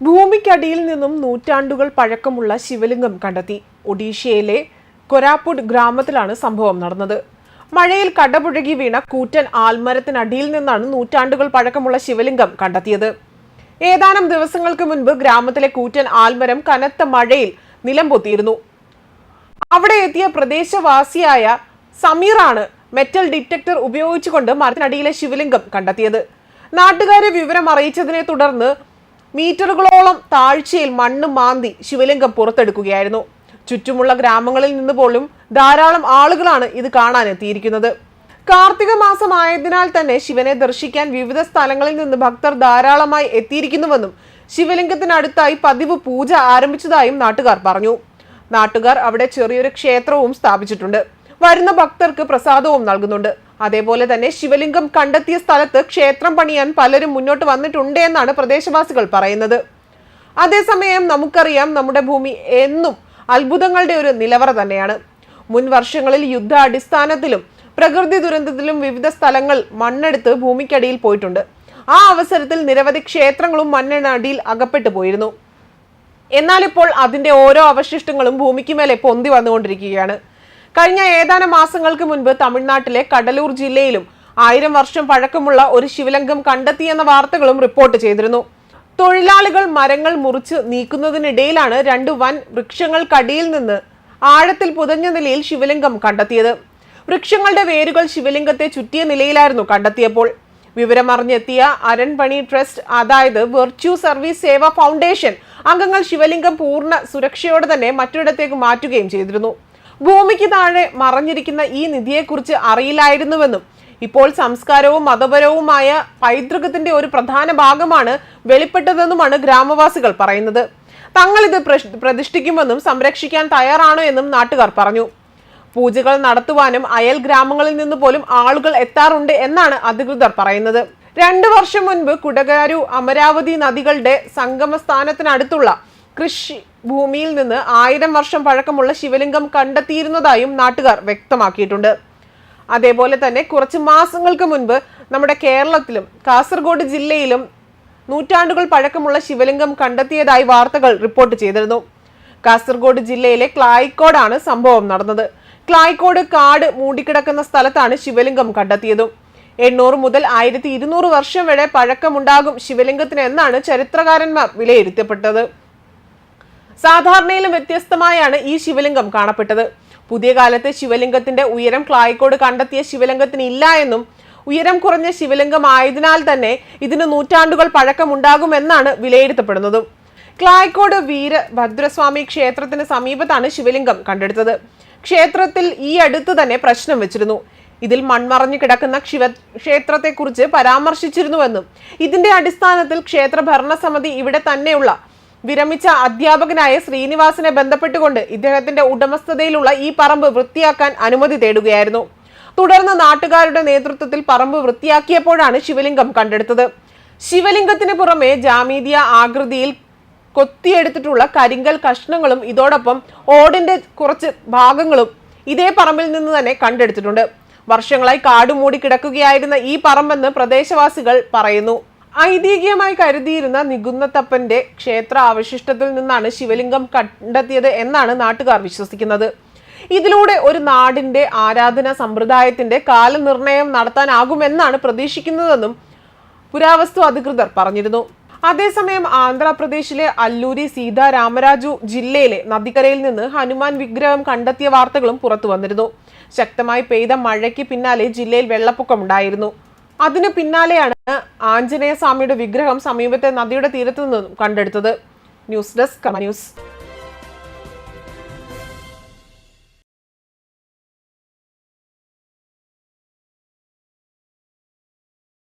ഭൂമിക്കടിയിൽ നിന്നും നൂറ്റാണ്ടുകൾ പഴക്കമുള്ള ശിവലിംഗം കണ്ടെത്തി. ഒഡീഷയിലെ കൊരാപ്പുഡ് ഗ്രാമത്തിലാണ് സംഭവം നടന്നത്. മഴയിൽ കടപുഴകി വീണ കൂറ്റൻ ആൽമരത്തിനടിയിൽ നിന്നാണ് നൂറ്റാണ്ടുകൾ പഴക്കമുള്ള ശിവലിംഗം കണ്ടെത്തിയത്. ഏതാനും ദിവസങ്ങൾക്ക് മുൻപ് ഗ്രാമത്തിലെ കൂറ്റൻ ആൽമരം കനത്ത മഴയിൽ നിലംപൊത്തിയിരുന്നു. അവിടെ എത്തിയ പ്രദേശവാസിയായ സമീറാണ് മെറ്റൽ ഡിറ്റക്ടർ ഉപയോഗിച്ചുകൊണ്ട് മരത്തിനടിയിലെ ശിവലിംഗം കണ്ടെത്തിയത്. നാട്ടുകാരെ വിവരം അറിയിച്ചതിനെ തുടർന്ന് മീറ്ററുകളോളം താഴ്ചയിൽ മണ്ണ് മാന്തി ശിവലിംഗം പുറത്തെടുക്കുകയായിരുന്നു. ചുറ്റുമുള്ള ഗ്രാമങ്ങളിൽ നിന്ന് പോലും ധാരാളം ആളുകളാണ് ഇത് കാണാൻ എത്തിയിരിക്കുന്നത് കാർത്തിക മാസമായതിനാൽ തന്നെ ശിവനെ ദർശിക്കാൻ വിവിധ സ്ഥലങ്ങളിൽ നിന്ന് ഭക്തർ ധാരാളമായി എത്തിയിരിക്കുന്നുവെന്നും ശിവലിംഗത്തിനടുത്തായി പതിവ് പൂജ ആരംഭിച്ചതായും നാട്ടുകാർ പറഞ്ഞു. നാട്ടുകാർ അവിടെ ചെറിയൊരു ക്ഷേത്രവും സ്ഥാപിച്ചിട്ടുണ്ട്. വരുന്ന ഭക്തർക്ക് പ്രസാദവും നൽകുന്നുണ്ട്. അതേപോലെ തന്നെ ശിവലിംഗം കണ്ടെത്തിയ സ്ഥലത്ത് ക്ഷേത്രം പണിയാൻ പലരും മുന്നോട്ട് വന്നിട്ടുണ്ട് എന്നാണ് പ്രദേശവാസികൾ പറയുന്നത്. അതേസമയം നമുക്കറിയാം നമ്മുടെ ഭൂമി എന്നും അത്ഭുതങ്ങളുടെ ഒരു നിലവറ തന്നെയാണ്. മുൻ വർഷങ്ങളിൽ യുദ്ധ അടിസ്ഥാനത്തിലും പ്രകൃതി ദുരന്തത്തിലും വിവിധ സ്ഥലങ്ങൾ മണ്ണെടുത്ത് ഭൂമിക്കടിയിൽ പോയിട്ടുണ്ട്. ആ അവസരത്തിൽ നിരവധി ക്ഷേത്രങ്ങളും മണ്ണിനടിയിൽ അകപ്പെട്ടു പോയിരുന്നു. എന്നാൽ ഇപ്പോൾ അതിന്റെ ഓരോ അവശിഷ്ടങ്ങളും ഭൂമിക്ക് മേലെ പൊന്തി വന്നുകൊണ്ടിരിക്കുകയാണ്. കഴിഞ്ഞ ഏതാനും മാസങ്ങൾക്ക് മുൻപ് തമിഴ്നാട്ടിലെ കടലൂർ ജില്ലയിലും ആയിരം വർഷം പഴക്കമുള്ള ഒരു ശിവലിംഗം കണ്ടെത്തിയെന്ന വാർത്തകളും റിപ്പോർട്ട് ചെയ്തിരുന്നു. തൊഴിലാളികൾ മരങ്ങൾ മുറിച്ച് നീക്കുന്നതിനിടയിലാണ് രണ്ട് വൻ വൃക്ഷങ്ങൾക്കടിയിൽ നിന്ന് ആഴത്തിൽ പുതഞ്ഞ നിലയിൽ ശിവലിംഗം കണ്ടെത്തിയത്. വൃക്ഷങ്ങളുടെ വേരുകൾ ശിവലിംഗത്തെ ചുറ്റിയ നിലയിലായിരുന്നു കണ്ടെത്തിയപ്പോൾ. വിവരമറിഞ്ഞെത്തിയ അരൺപണി ട്രസ്റ്റ് അതായത് വെർച്യു സർവീസ് സേവ ഫൗണ്ടേഷൻ അംഗങ്ങൾ ശിവലിംഗം പൂർണ സുരക്ഷയോടെ തന്നെ മറ്റൊരിടത്തേക്ക് മാറ്റുകയും ചെയ്തിരുന്നു. ഭൂമിക്ക് താഴെ മറഞ്ഞിരിക്കുന്ന ഈ നിധിയെക്കുറിച്ച് അറിയില്ലായിരുന്നുവെന്നും ഇപ്പോൾ സംസ്കാരവും മതപരവുമായ പൈതൃകത്തിന്റെ ഒരു പ്രധാന ഭാഗമാണ് വെളിപ്പെട്ടതെന്നുമാണ് ഗ്രാമവാസികൾ പറയുന്നത്. തങ്ങൾ ഇത് പ്രതിഷ്ഠിക്കുമെന്നും സംരക്ഷിക്കാൻ തയ്യാറാണോ എന്നും നാട്ടുകാർ പറഞ്ഞു. പൂജകൾ നടത്തുവാനും അയൽ ഗ്രാമങ്ങളിൽ നിന്ന് പോലും ആളുകൾ എത്താറുണ്ട് എന്നാണ് അധികൃതർ പറയുന്നത്. രണ്ടു വർഷം മുൻപ് കുടകാരു അമരാവതി നദികളുടെ സംഗമസ്ഥാനത്തിനടുത്തുള്ള കൃഷി ഭൂമിയിൽ നിന്ന് ആയിരം വർഷം പഴക്കമുള്ള ശിവലിംഗം കണ്ടെത്തിയിരുന്നതായും നാട്ടുകാർ വ്യക്തമാക്കിയിട്ടുണ്ട്. അതേപോലെ തന്നെ കുറച്ച് മാസങ്ങൾക്ക് മുൻപ് നമ്മുടെ കേരളത്തിലും കാസർഗോഡ് ജില്ലയിലും നൂറ്റാണ്ടുകൾ പഴക്കമുള്ള ശിവലിംഗം കണ്ടെത്തിയതായി വാർത്തകൾ റിപ്പോർട്ട് ചെയ്തിരുന്നു. കാസർഗോഡ് ജില്ലയിലെ ക്ലായിക്കോടാണ് സംഭവം നടന്നത്. ക്ലായിക്കോട് കാട് മൂടിക്കിടക്കുന്ന സ്ഥലത്താണ് ശിവലിംഗം കണ്ടെത്തിയതും. എണ്ണൂറ് മുതൽ ആയിരത്തി ഇരുന്നൂറ് വർഷം വരെ പഴക്കമുണ്ടാകും ശിവലിംഗത്തിന് എന്നാണ് ചരിത്രകാരന്മാർ വിലയിരുത്തപ്പെട്ടത്. സാധാരണയിലും വ്യത്യസ്തമായാണ് ഈ ശിവലിംഗം കാണപ്പെട്ടത്. പുതിയ കാലത്ത് ശിവലിംഗത്തിന്റെ ഉയരം ക്ലായിക്കോട് കണ്ടെത്തിയ ശിവലിംഗത്തിന് ഇല്ല എന്നും ഉയരം കുറഞ്ഞ ശിവലിംഗം ആയതിനാൽ തന്നെ ഇതിന് നൂറ്റാണ്ടുകൾ പഴക്കമുണ്ടാകുമെന്നാണ് വിലയിരുത്തപ്പെടുന്നതും. വീര ഭദ്രസ്വാമി ക്ഷേത്രത്തിന് സമീപത്താണ് ശിവലിംഗം കണ്ടെടുത്തത്. ക്ഷേത്രത്തിൽ ഈ അടുത്ത് തന്നെ പ്രശ്നം വെച്ചിരുന്നു. ഇതിൽ മൺമറഞ്ഞു കിടക്കുന്ന ശിവ ക്ഷേത്രത്തെക്കുറിച്ച് പരാമർശിച്ചിരുന്നുവെന്നും ഇതിന്റെ അടിസ്ഥാനത്തിൽ ക്ഷേത്ര ഭരണസമിതി ഇവിടെ തന്നെയുള്ള വിരമിച്ച അധ്യാപകനായ ശ്രീനിവാസനെ ബന്ധപ്പെട്ടുകൊണ്ട് ഇദ്ദേഹത്തിന്റെ ഉടമസ്ഥതയിലുള്ള ഈ പറമ്പ് വൃത്തിയാക്കാൻ അനുമതി തേടുകയായിരുന്നു. തുടർന്ന് നാട്ടുകാരുടെ നേതൃത്വത്തിൽ പറമ്പ് വൃത്തിയാക്കിയപ്പോഴാണ് ശിവലിംഗം കണ്ടെടുത്തത്. ശിവലിംഗത്തിന് പുറമെ ജാമീതിയ ആകൃതിയിൽ കൊത്തിയെടുത്തിട്ടുള്ള കരിങ്കൽ കഷ്ണങ്ങളും ഇതോടൊപ്പം ഓടിന്റെ കുറച്ച് ഭാഗങ്ങളും ഇതേ പറമ്പിൽ നിന്ന് തന്നെ കണ്ടെടുത്തിട്ടുണ്ട്. വർഷങ്ങളായി കാടുമൂടി കിടക്കുകയായിരുന്ന ഈ പറമ്പെന്ന് പ്രദേശവാസികൾ പറയുന്നു. ഐതിഹ്യമായി കരുതിയിരുന്ന നികുന്നത്തപ്പന്റെ ക്ഷേത്ര അവശിഷ്ടത്തിൽ നിന്നാണ് ശിവലിംഗം കണ്ടെത്തിയത് എന്നാണ് നാട്ടുകാർ വിശ്വസിക്കുന്നത്. ഇതിലൂടെ ഒരു നാടിന്റെ ആരാധന സമ്പ്രദായത്തിന്റെ കാലനിർണയം നടത്താനാകുമെന്നാണ് പ്രതീക്ഷിക്കുന്നതെന്നും പുരാവസ്തു അധികൃതർ പറഞ്ഞിരുന്നു. അതേസമയം ആന്ധ്രാപ്രദേശിലെ അല്ലൂരി സീതാരാമരാജു ജില്ലയിലെ നദിക്കരയിൽ നിന്ന് ഹനുമാൻ വിഗ്രഹം കണ്ടെത്തിയ വാർത്തകളും പുറത്തു വന്നിരുന്നു ശക്തമായി പെയ്ത മഴയ്ക്ക് പിന്നാലെ ജില്ലയിൽ വെള്ളപ്പൊക്കമുണ്ടായിരുന്നു. അതിനു പിന്നാലെയാണ് ആഞ്ജനേയ സ്വാമിയുടെ വിഗ്രഹം സമീപത്തെ നദിയുടെ തീരത്തു നിന്നും കണ്ടെടുത്തത്. News desk news.